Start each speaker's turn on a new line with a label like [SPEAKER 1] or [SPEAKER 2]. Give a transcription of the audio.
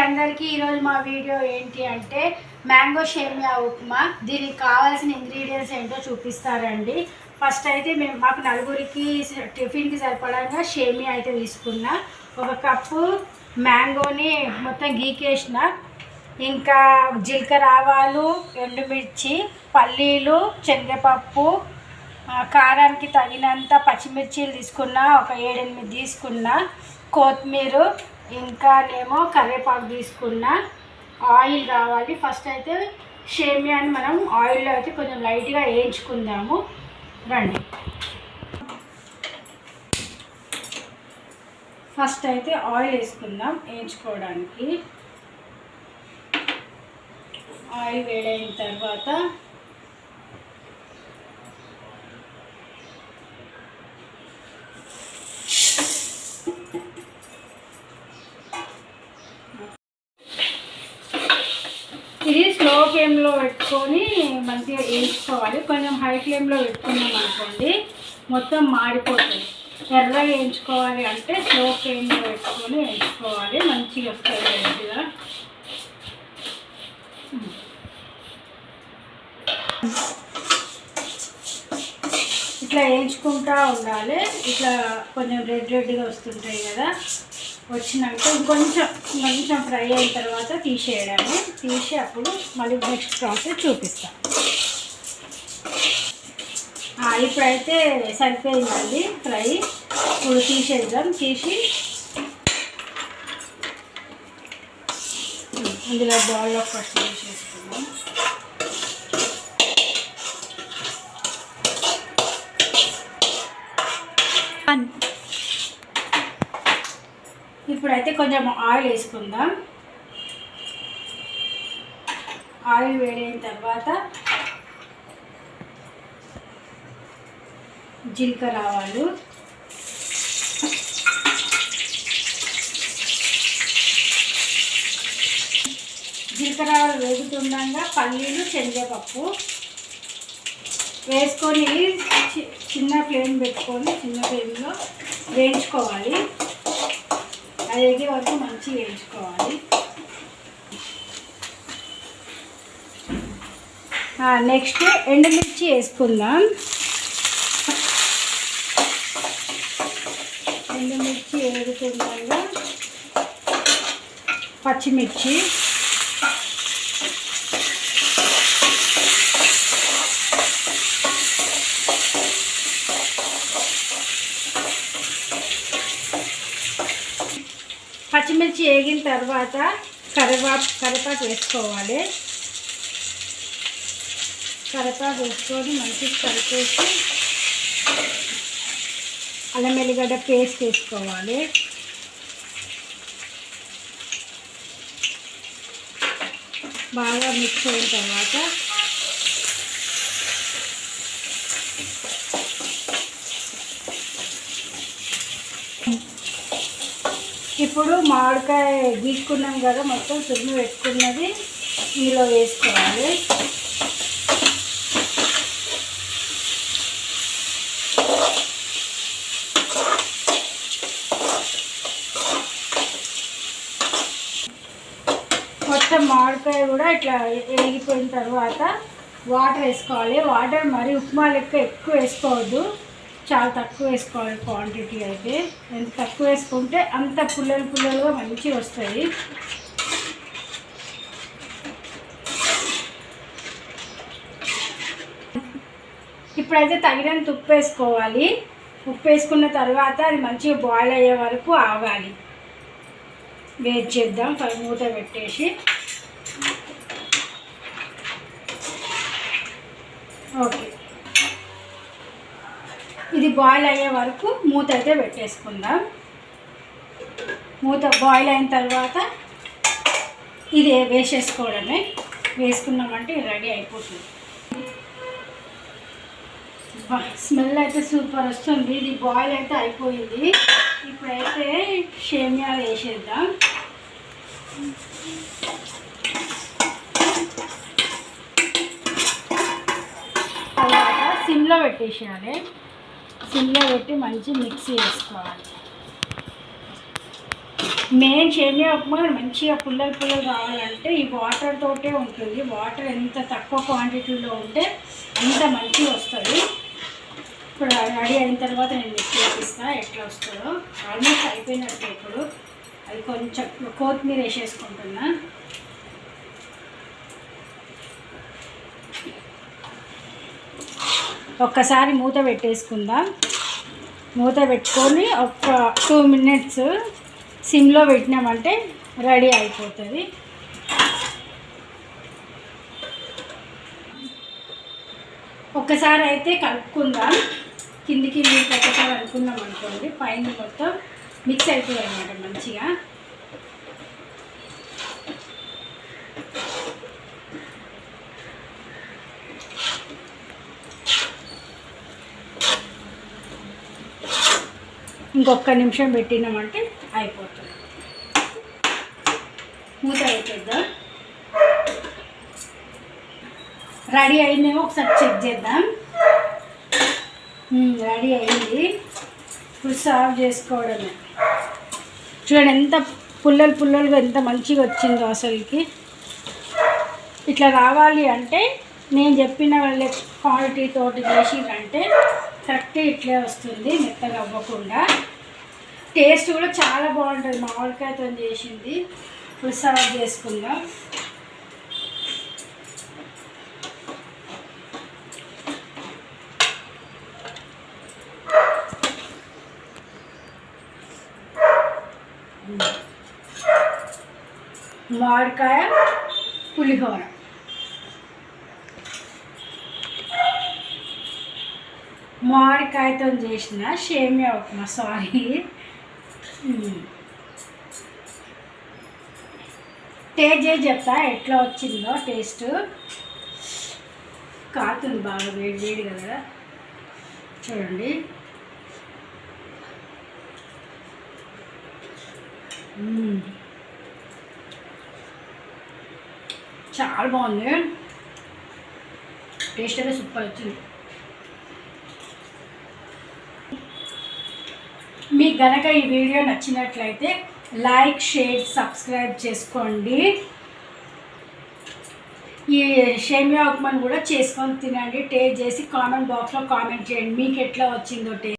[SPEAKER 1] అందరికీ ఈరోజు మా వీడియో ఏంటి అంటే మ్యాంగో షేమియా ఉప్మా. దీనికి కావాల్సిన ఇంగ్రీడియంట్స్ ఏంటో చూపిస్తారండి. ఫస్ట్ అయితే మేము మాకు నలుగురికి టిఫిన్కి సరిపడంగా షేమియా అయితే తీసుకున్నా. ఒక కప్పు మ్యాంగోని మొత్తం గీకేసిన. ఇంకా జీలకర్ర ఆవాలు ఎండుమిర్చి పల్లీలు శనగపప్పు కారానికి తగినంత పచ్చిమిర్చీలు తీసుకున్నా. ఒక ఏడెనిమిది తీసుకున్నా. కొత్తిమీర ఇంకా ఏమో కరివేపాకు తీసుకున్న. ఆయిల్ కావాలి. ఫస్ట్ అయితే షేమియాని మనం ఆయిల్లో అయితే కొంచెం లైట్గా వేయించుకుందాము. రండి. ఫస్ట్ అయితే ఆయిల్ వేసుకుందాం వేయించుకోవడానికి. ఆయిల్ వేడైన తర్వాత ఫ్లేమ్లో పెట్టుకొని మంచిగా వేయించుకోవాలి. కొంచెం హై ఫ్లేమ్లో పెట్టుకున్నాం అనుకోండి మొత్తం మాడిపోతుంది. ఎర్రగా వేయించుకోవాలి అంటే స్లో ఫ్లేమ్లో పెట్టుకొని వేయించుకోవాలి. మంచిగా వస్తుంది మంచిగా ఇట్లా వేయించుకుంటూ ఉండాలి. ఇట్లా కొంచెం రెడ్ రెడ్గా వస్తుంటాయి కదా. వచ్చినాక ఇంకొంచెం కొంచెం ఫ్రై అయిన తర్వాత తీసేయడమే. తీసి అప్పుడు మళ్ళీ నెక్స్ట్ ప్రాసెస్ చూపిస్తాను ఇప్పుడైతే సరిపోయిందండి ఫ్రై. ఇప్పుడు తీసేద్దాం. తీసి అందులో బాల్లో ఫస్ట్ ఇప్పుడైతే కొంచెం ఆయిల్ వేసుకుందాం. ఆయిల్ వేడైన తర్వాత జీలకర్ర ఆవాలు. జీలకర్ర ఆవాలు వేగుతుండగా పల్లీలు శనగపప్పు వేసుకొని చి- చిన్న ఫ్లేమ్ పెట్టుకొని చిన్న ఫ్లేమ్లో వేయించుకోవాలి అది ఎగే వరకు మంచిగా వేయించుకోవాలి నెక్స్ట్ ఎండుమిర్చి వేసుకుందాం. ఎండుమిర్చి వేగుతుండగా పచ్చిమిర్చి. పచ్చిమిర్చి వేగిన తర్వాత కరివేపాకు కరివేపాకు వేసుకోవాలి. కరివేపాకు వేసుకొని మంచిగా కలిపేసి అల్లం వెల్లిగడ్డ పేస్ట్ వేసుకోవాలి. బాగా మిక్స్ అయిన తర్వాత ఇప్పుడు మామిడికాయ గీసుకున్నాం కదా మొత్తం సుమ్ము పెట్టుకున్నది ఇందులో వేసుకోవాలి మొత్తం మామిడికాయ కూడా ఇట్లా వేగిపోయిన తర్వాత వాటర్ వేసుకోవాలి. వాటర్ మరి ఉప్మా లెక్క ఎక్కువ వేసుకోవద్దు. చాలా తక్కువ వేసుకోవాలి క్వాంటిటీ అయితే. ఎంత తక్కువ వేసుకుంటే అంత పుల్లలు పుల్లలుగా మంచిగా వస్తాయి. ఇప్పుడైతే తగినంత ఉప్పు వేసుకోవాలి. ఉప్పు వేసుకున్న తర్వాత అది మంచిగా బాయిల్ అయ్యే వరకు ఆగాలి. వెయిట్ చేద్దాం. మూత పెట్టేసి ఓకే. ఇది బాయిల్ అయ్యే వరకు మూత అయితే పెట్టేసుకుందాం. మూత బాయిల్ అయిన తర్వాత ఇది వేసేసుకోవడమే. వేసుకున్నామంటే రెడీ అయిపోతుంది. స్మెల్ అయితే సూపర్ వస్తుంది. ఇది బాయిల్ అయితే అయిపోయింది. ఇప్పుడైతే షేమియా వేసేద్దాం తర్వాత సిమ్లో పెట్టేసేయాలి. సిమ్లో పెట్టి మంచి మిక్స్ వేసుకోవాలి మెయిన్ సేమియా ఉప్మా మంచిగా పుల్లలు పుల్లలు రావాలంటే ఈ వాటర్ తోటే ఉంటుంది. వాటర్ ఎంత తక్కువ క్వాంటిటీలో ఉంటే అంత మంచిగా వస్తుంది. ఇప్పుడు రెడీ అయిన తర్వాత నేను మిక్స్ చూపిస్తాను ఎట్లా వస్తుందో. ఆల్మోస్ట్ అయిపోయినట్టు ఇప్పుడు. అది కొంచెం కొత్తిమీర వేసేసుకుంటున్నా. ఒక్కసారి మూత పెట్టేసుకుందాం. మూత పెట్టుకొని ఒక టూ మినిట్స్ సిమ్లో పెట్టినామంటే రెడీ అయిపోతుంది. ఒక్కసారి అయితే కలుపుకుందాం. కిందికి మీకు ఒకసారి అనుకున్నాం అనుకోండి పైన మొత్తం మిక్స్ అవుతుంది అనమాట మంచిగా. ఇంకొక నిమిషం పెట్టినామంటే అయిపోతుంది. మూత అయిపోద్దాం రెడీ అయిందేమో ఒకసారి చెక్ చేద్దాం. రెడీ అయింది. ఇప్పుడు సర్వ్ చేసుకోవడమే. చూడండి ఎంత పుల్లలు పుల్లలుగా ఎంత మంచిగా వచ్చిందో అసలుకి. ఇట్లా రావాలి అంటే నేను చెప్పిన వాళ్ళ క్వాలిటీ తోటి చేసిరంటే కరెక్ట్ ఇట్లే వస్తుంది మెత్తగా అవ్వకుండా. టేస్ట్ కూడా చాలా బాగుంటుంది. మామిడికాయతో చేసింది. ఇప్పుడు సర్వ్ చేసుకుందాం. మామిడికాయ పులిహోర. మామిడికాయతో చేసిన షేమియా ఉప్మా. సారీ టేస్ట్ చేసి చెప్తా ఎట్లా వచ్చిందో టేస్ట్ కాతుంది బాగా వేడి వేడి కదా. చూడండి. చాలా బాగుంది. టేస్ట్ అయితే సూపర్ వచ్చింది. మీకు గనక ఈ వీడియో నచ్చినట్లయితే లైక్ షేర్ సబ్స్క్రైబ్ చేసుకోండి. ఈ షేమియా ఉప్మాను కూడా చేసుకొని తినండి. టేస్ట్ చేసి కామెంట్ బాక్స్లో కామెంట్ చేయండి. మీకు ఎట్లా వచ్చిందో టేస్ట్.